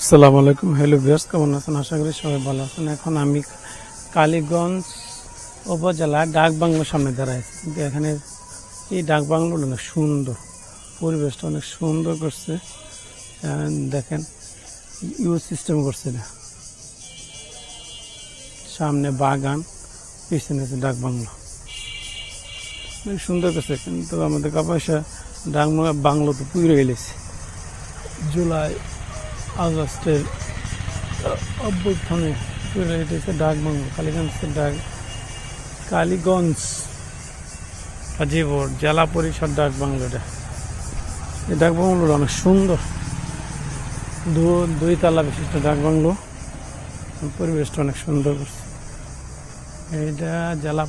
আসসালামু আলাইকুম। Hello viewers কেমন আছেন? আশা করি সবাই ভালো আছেন। এখন আমি কালীগঞ্জ উপজেলা ডাক বাংলোর সামনে দাঁড়াইছি কিন্তু এখানে এই ডাক বাংলোটা অনেক সুন্দর, পরিবেশটা অনেক সুন্দর করছে। দেখেন ইউ সিস্টেম করছে না সামনে বাগান, পিছনে আছে ডাক বাংলো। অনেক সুন্দর করছে কিন্তু আমাদের কাপাসা ডাক বাংলো তো পুরো গেলেছে জুলাই আগস্টের অভ্যুত্থানে তৈরি হয়েছে ডাকবাংলো কালীগঞ্জের ডাক, কালীগঞ্জ হাজিপুর জেলা পরিষদ ডাক বাংলোটা এই ডাক বাংলোটা অনেক সুন্দর, দু দুই তালা বিশিষ্ট ডাক বাংলো পরিবেশটা অনেক সুন্দর করছে। এইটা জেলা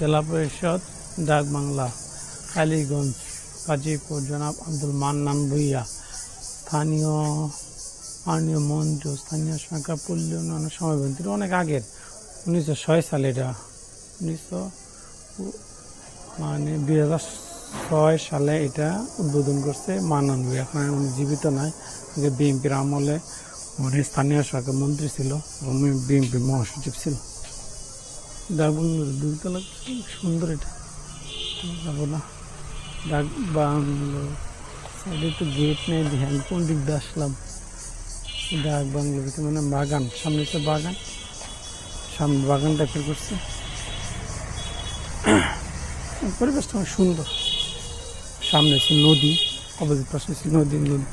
জেলা পরিষদ ডাক বাংলা কালীগঞ্জ গাজীপুর জনাব আব্দুল মান্নান ভুইয়া। স্থানীয় স্থানীয় মঞ্চ, স্থানীয় শাখা, পল্লী উন্নয়ন সমাবেশ। অনেক আগের। উনিশশো ছয় সালে এটা। উনিশশো মানে দুই হাজার ছয় সালে এটা উদ্বোধন করছে ভুইয়া এখন উনি জীবিত নাই। আগে বিএনপির আমলে উনি স্থানীয় শাখা মন্ত্রী ছিল, এবং বিএনপি মহাসচিব ছিল। ডাকবাংলো দুইতলা সুন্দর এটা। যাব না। ডাক বাংলো। সাইডে তো গেট নেই আমি কোন আসলাম ডাক বাংলো ভিতরে মানে বাগান, সামনে হচ্ছে বাগান। সামনে বাগানটা ফিল করছে। পরিবেশটা অনেক সুন্দর। সামনে হচ্ছে নদী, অপোজিট পাশে হচ্ছে নদী নদী।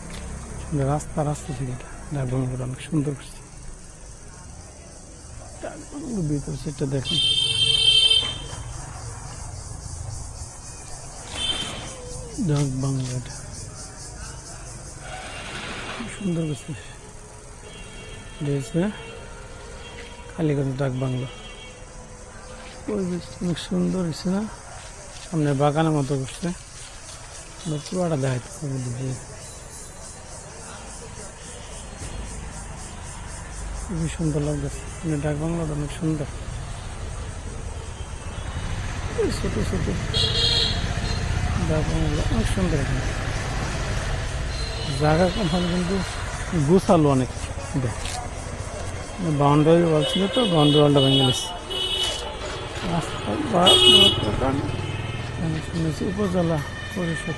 সামনে রাস্তা রাস্তা এটা ডাক বাংলোটা অনেক সুন্দর করছে। ডাক বাংলোর ভিতর সেটা দেখেন। ডাক বাংলাটা। সুন্দর করছে। রয়েছে কালীগঞ্জ ডাক বাংলো। পরিবেশ অনেক সুন্দর হয়েছে না? সামনে বাগানের মতো করছে। পুরোটা দেখাইতেছে দিকে খুবই সুন্দর লাগতেছে। মানে ডাক বাংলাটা অনেক সুন্দর। ছোট ছোট। ডাক বাংলা অনেক সুন্দর জায়গা কম হলে কিন্তু গুছালো অনেক। বাউন্ডারি ওয়াল ছিল তো বাউন্ডারি ওয়ালটা ভেঙে গেছে। শুনেছি উপজেলা পরিষদ।